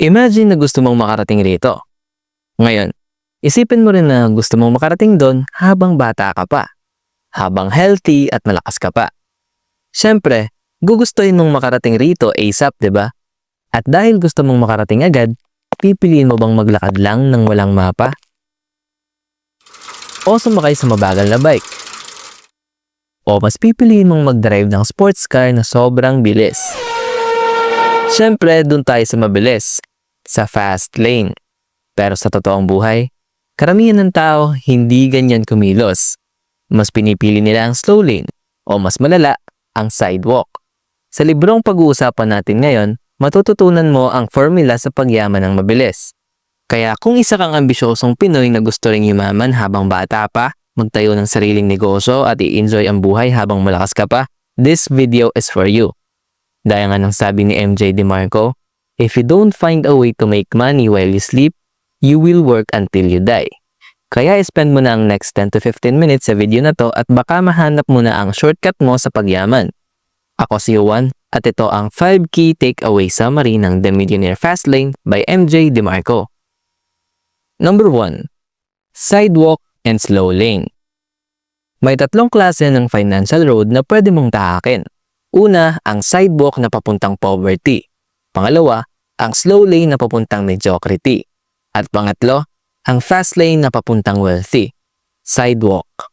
Imagine na gusto mong makarating rito. Ngayon, isipin mo rin na gusto mong makarating doon habang bata ka pa. Habang healthy at malakas ka pa. Siyempre, gugustuhin mong makarating rito ASAP, di ba? At dahil gusto mong makarating agad, pipiliin mo bang maglakad lang ng walang mapa? O sumakay sa mabagal na bike? O mas pipiliin mong mag-drive ng sports car na sobrang bilis? Siyempre, dun tayo sa mabilis, sa fast lane. Pero sa totoong buhay, karamihan ng tao hindi ganyan kumilos. Mas pinipili nila ang slow lane o mas malala, ang sidewalk. Sa librong pag-uusapan natin ngayon, matututunan mo ang formula sa pagyaman ng mabilis. Kaya kung isa kang ambisyosong Pinoy na gusto ring yumaman habang bata pa, magtayo ng sariling negosyo at i-enjoy ang buhay habang malakas ka pa, this video is for you. Dahil nga ng sabi ni MJ DeMarco, if you don't find a way to make money while you sleep, you will work until you die. Kaya spend mo na ang next 10 to 15 minutes sa video na to at baka mahanap mo na ang shortcut mo sa pagyaman. Ako si Juan at ito ang 5 key takeaway summary ng The Millionaire Fastlane by MJ DeMarco. Number 1. Sidewalk and Slow Lane May tatlong klase ng financial road na pwede mong tahakin. Una, ang sidewalk na papuntang poverty. Pangalawa, ang slow lane na papuntang mediocrity. At pangatlo, ang fast lane na papuntang wealthy. Sidewalk.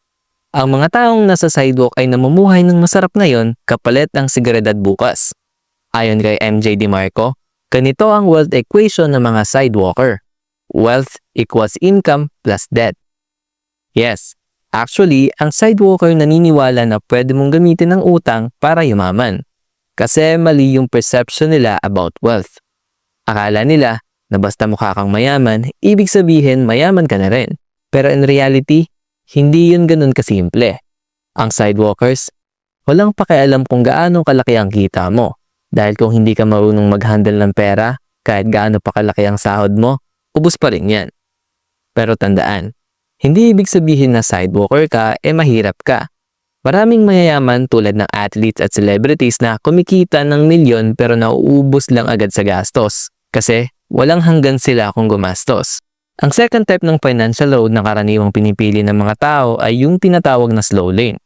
Ang mga taong nasa sidewalk ay namumuhay ng masarap ngayon kapalit ang sigaredad bukas. Ayon kay MJ DeMarco, ganito ang wealth equation ng mga sidewalker. Wealth equals income plus debt. Yes, actually, ang sidewalker naniniwala na pwede mong gamitin ang utang para yumaman. Kasi mali yung perception nila about wealth. Akala nila na basta mukha kang mayaman, ibig sabihin mayaman ka na rin. Pero in reality, hindi yun ganun kasimple. Ang sidewalkers, walang pakialam kung gaano kalaki ang kita mo. Dahil kung hindi ka marunong mag-handle ng pera, kahit gaano pa kalaki ang sahod mo, ubus pa rin yan. Pero tandaan, hindi ibig sabihin na sidewalker ka e eh mahirap ka. Maraming mayayaman tulad ng athletes at celebrities na kumikita ng milyon pero nauubos lang agad sa gastos. Kasi walang hanggan sila kung gumastos. Ang second type ng financial load na karaniwang pinipili ng mga tao ay yung tinatawag na slow lane.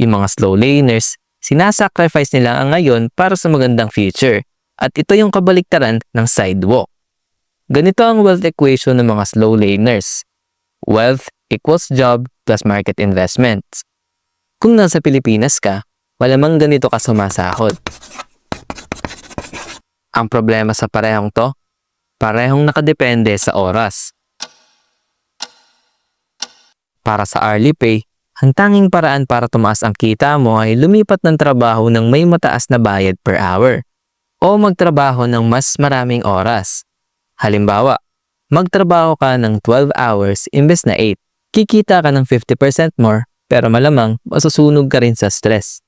Yung mga slow laners, sinasacrifice nila ang ngayon para sa magandang future. At ito yung kabaliktaran ng sidewalk. Ganito ang wealth equation ng mga slow laners. Wealth equals job plus market investments. Kung nasa Pilipinas ka, malamang ganito ka sumasahod. Ang problema sa parehong to, parehong nakadepende sa oras. Para sa hourly pay, ang tanging paraan para tumaas ang kita mo ay lumipat ng trabaho ng may mataas na bayad per hour o magtrabaho ng mas maraming oras. Halimbawa, magtrabaho ka ng 12 hours imbes na 8. Kikita ka ng 50% more pero malamang masusunog ka rin sa stress.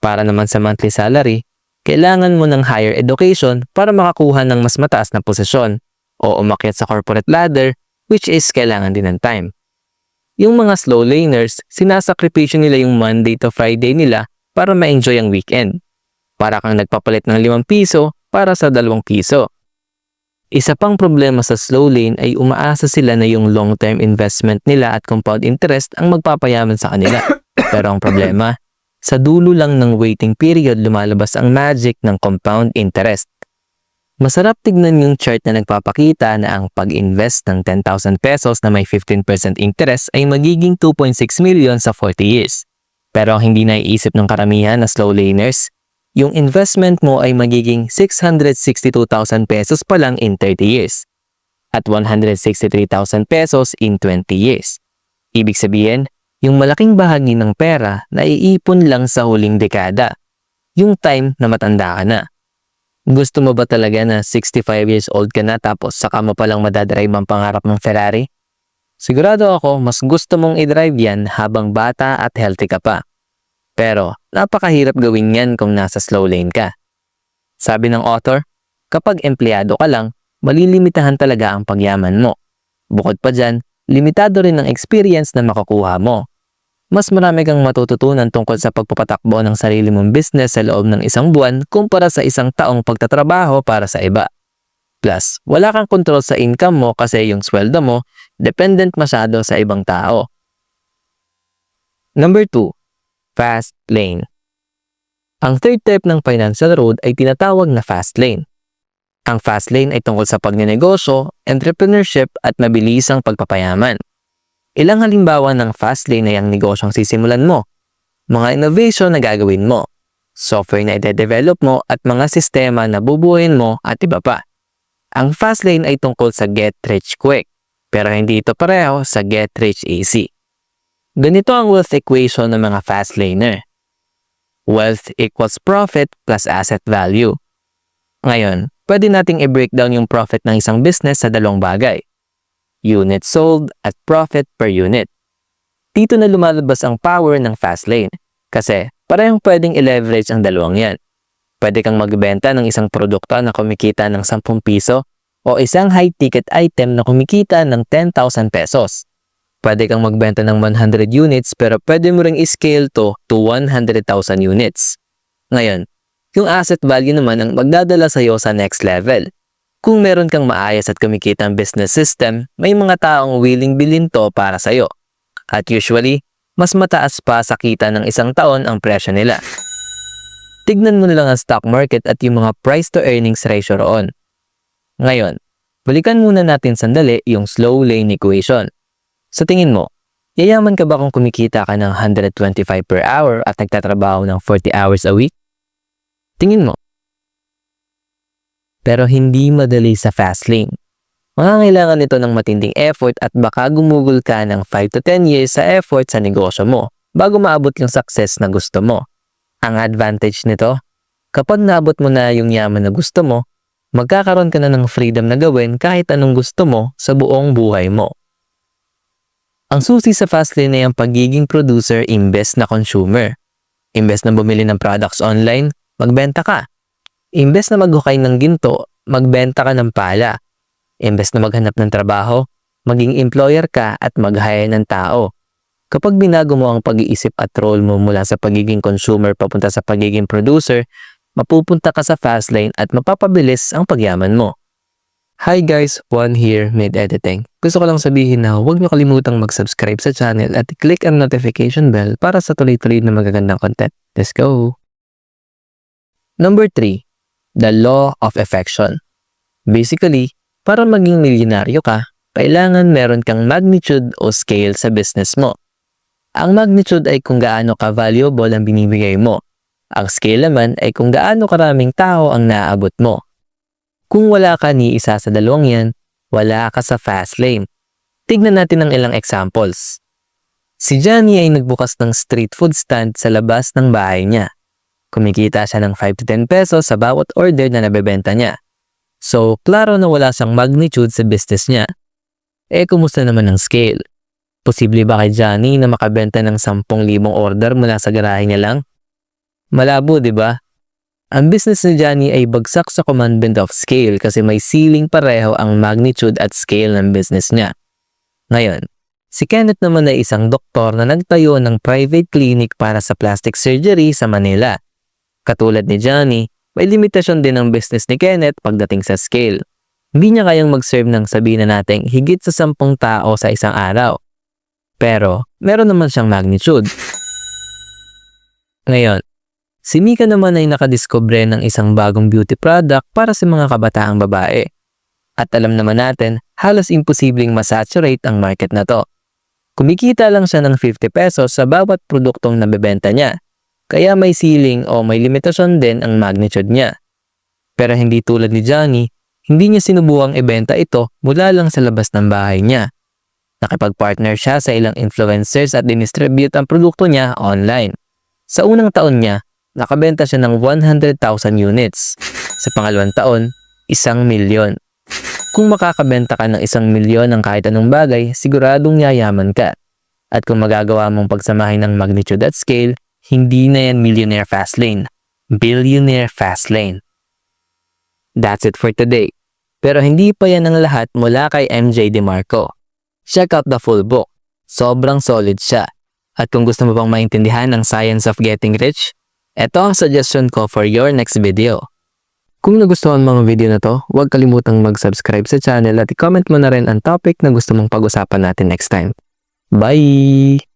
Para naman sa monthly salary, kailangan mo ng higher education para makakuha ng mas mataas na posisyon o umakyat sa corporate ladder which is kailangan din ng time. Yung mga slow laners, sinasakripisyo nila yung Monday to Friday nila para ma-enjoy ang weekend. Para kang nagpapalit ng 5 piso para sa 2 piso. Isa pang problema sa slow lane ay umaasa sila na yung long-term investment nila at compound interest ang magpapayaman sa kanila. Pero ang problema, sa dulo lang ng waiting period lumalabas ang magic ng compound interest. Masarap tignan yung chart na nagpapakita na ang pag-invest ng 10,000 pesos na may 15% interest ay magiging 2.6 million sa 40 years. Pero ang hindi naiisip ng karamihan na slow laners, yung investment mo ay magiging 662,000 pesos pa lang in 30 years at 163,000 pesos in 20 years. Ibig sabihin, yung malaking bahagi ng pera na iipon lang sa huling dekada, yung time na matanda ka na. Gusto mo ba talaga na 65 years old ka na tapos saka mo palang madadrive ang pangarap ng Ferrari? Sigurado ako mas gusto mong i-drive yan habang bata at healthy ka pa. Pero napakahirap gawin yan kung nasa slow lane ka. Sabi ng author, kapag empleyado ka lang, malilimitahan talaga ang pagyaman mo. Bukod pa dyan, limitado rin ang experience na makukuha mo mas marami kang matututunan tungkol sa pagpapatakbo ng sarili mong business sa loob ng isang buwan kumpara sa isang taong pagtatrabaho para sa iba. Plus, wala kang control sa income mo kasi yung sweldo mo dependent masyado sa ibang tao. Number 2. Fast lane. Ang third type ng financial road ay tinatawag na fast lane. Ang fast lane ay tungkol sa pagnenegosyo, entrepreneurship at mabilisang pagpapayaman. Ilang halimbawa ng fast lane ay ang negosyong sisimulan mo, mga innovation na gagawin mo, software na ide-develop mo at mga sistema na bubuuin mo at iba pa. Ang fast lane ay tungkol sa get rich quick, pero hindi ito pareho sa get rich easy. Ganito ang wealth equation ng mga fast laner. Wealth equals profit plus asset value. Ngayon, pwede nating i-breakdown yung profit ng isang business sa dalawang bagay. Unit sold at profit per unit. Dito na lumalabas ang power ng fast lane kasi parehong pwedeng i-leverage ang dalawang yan. Pwede kang magbenta ng isang produkto na kumikita ng 10 piso o isang high-ticket item na kumikita ng 10,000 pesos. Pwede kang magbenta ng 100 units pero pwede mo ring i-scale to to 100,000 units. Ngayon, yung asset value naman ang magdadala sa iyo sa next level. Kung meron kang maayos at kumikitang business system, may mga taong willing bilhin to para sa iyo. At usually, mas mataas pa sa kita ng isang taon ang presyo nila. Tignan mo na lang ang stock market at yung mga price to earnings ratio roon. Ngayon, balikan muna natin sandali yung slow lane equation. Sa tingin mo, yayaman ka ba kung kumikita ka ng 125 per hour at nagtatrabaho ng 40 hours a week? Tingin mo. Pero hindi madali sa fast lane. Mangangailangan nito ng matinding effort at baka gumugol ka ng 5 to 10 years sa effort sa negosyo mo bago maabot yung success na gusto mo. Ang advantage nito, kapag naabot mo na yung yaman na gusto mo, magkakaroon ka na ng freedom na gawin kahit anong gusto mo sa buong buhay mo. Ang susi sa Fastlane ay ang pagiging producer imbes na consumer. Imbes na bumili ng products online, magbenta ka. Imbes na maghukay ng ginto, magbenta ka ng pala. Imbes na maghanap ng trabaho, maging employer ka at mag-hire ng tao. Kapag binago mo ang pag-iisip at role mo mula sa pagiging consumer papunta sa pagiging producer, mapupunta ka sa fast lane at mapapabilis ang pagyaman mo. Hi guys, Juan here, mid editing. Gusto ko lang sabihin na huwag niyo kalimutang mag-subscribe sa channel at click ang notification bell para sa tuloy-tuloy na magagandang content. Let's go! Number 3. The Law of Affection. Basically, para maging milyonaryo ka, kailangan meron kang magnitude o scale sa business mo. Ang magnitude ay kung gaano ka valuable ang binibigay mo. Ang scale naman ay kung gaano karaming tao ang naaabot mo. Kung wala ka ni isa sa dalawang yan, wala ka sa fast lane. Tignan natin ang ilang examples. Si Johnny ay nagbukas ng street food stand sa labas ng bahay niya. Kumikita siya ng 5 to 10 pesos sa bawat order na nabebenta niya. So, klaro na wala siyang magnitude sa business niya. Eh, kumusta naman ang scale? Posible ba kay Johnny na makabenta ng 10,000 order mula sa garahe niya lang? Malabo, di ba? Ang business ni Johnny ay bagsak sa commandment of scale kasi may ceiling pareho ang magnitude at scale ng business niya. Ngayon, si Kenneth naman ay isang doktor na nagtayo ng private clinic para sa plastic surgery sa Manila. Katulad ni Johnny, may limitasyon din ang business ni Kenneth pagdating sa scale. Hindi niya kayang mag-serve ng sabihin na nating higit sa sampung tao sa isang araw. Pero, meron naman siyang magnitude. Ngayon, Si Mika naman ay nakadiskubre ng isang bagong beauty product para sa mga kabataang babae. At alam naman natin, halos imposibleng masaturate ang market na to. Kumikita lang siya ng 50 pesos sa bawat produktong nabebenta niya. Kaya may ceiling o may limitasyon din ang magnitude niya. Pero hindi tulad ni Johnny, hindi niya sinubuang ibenta ito mula lang sa labas ng bahay niya. Nakipag-partner siya sa ilang influencers at dinistribute ang produkto niya online. Sa unang taon niya, nakabenta siya ng 100,000 units. Sa pangalawang taon, isang milyon. Kung makakabenta ka ng isang milyon ng kahit anong bagay, siguradong yayaman ka. At kung magagawa mong pagsamahin ng magnitude at scale, hindi na yan millionaire fast lane. Billionaire fast lane. That's it for today. Pero hindi pa yan ang lahat mula kay MJ DeMarco. Check out the full book. Sobrang solid siya. At kung gusto mo pang maintindihan ang science of getting rich, ito ang suggestion ko for your next video. Kung nagustuhan mga video na to, huwag kalimutang mag-subscribe sa channel at i-comment mo na rin ang topic na gusto mong pag-usapan natin next time. Bye!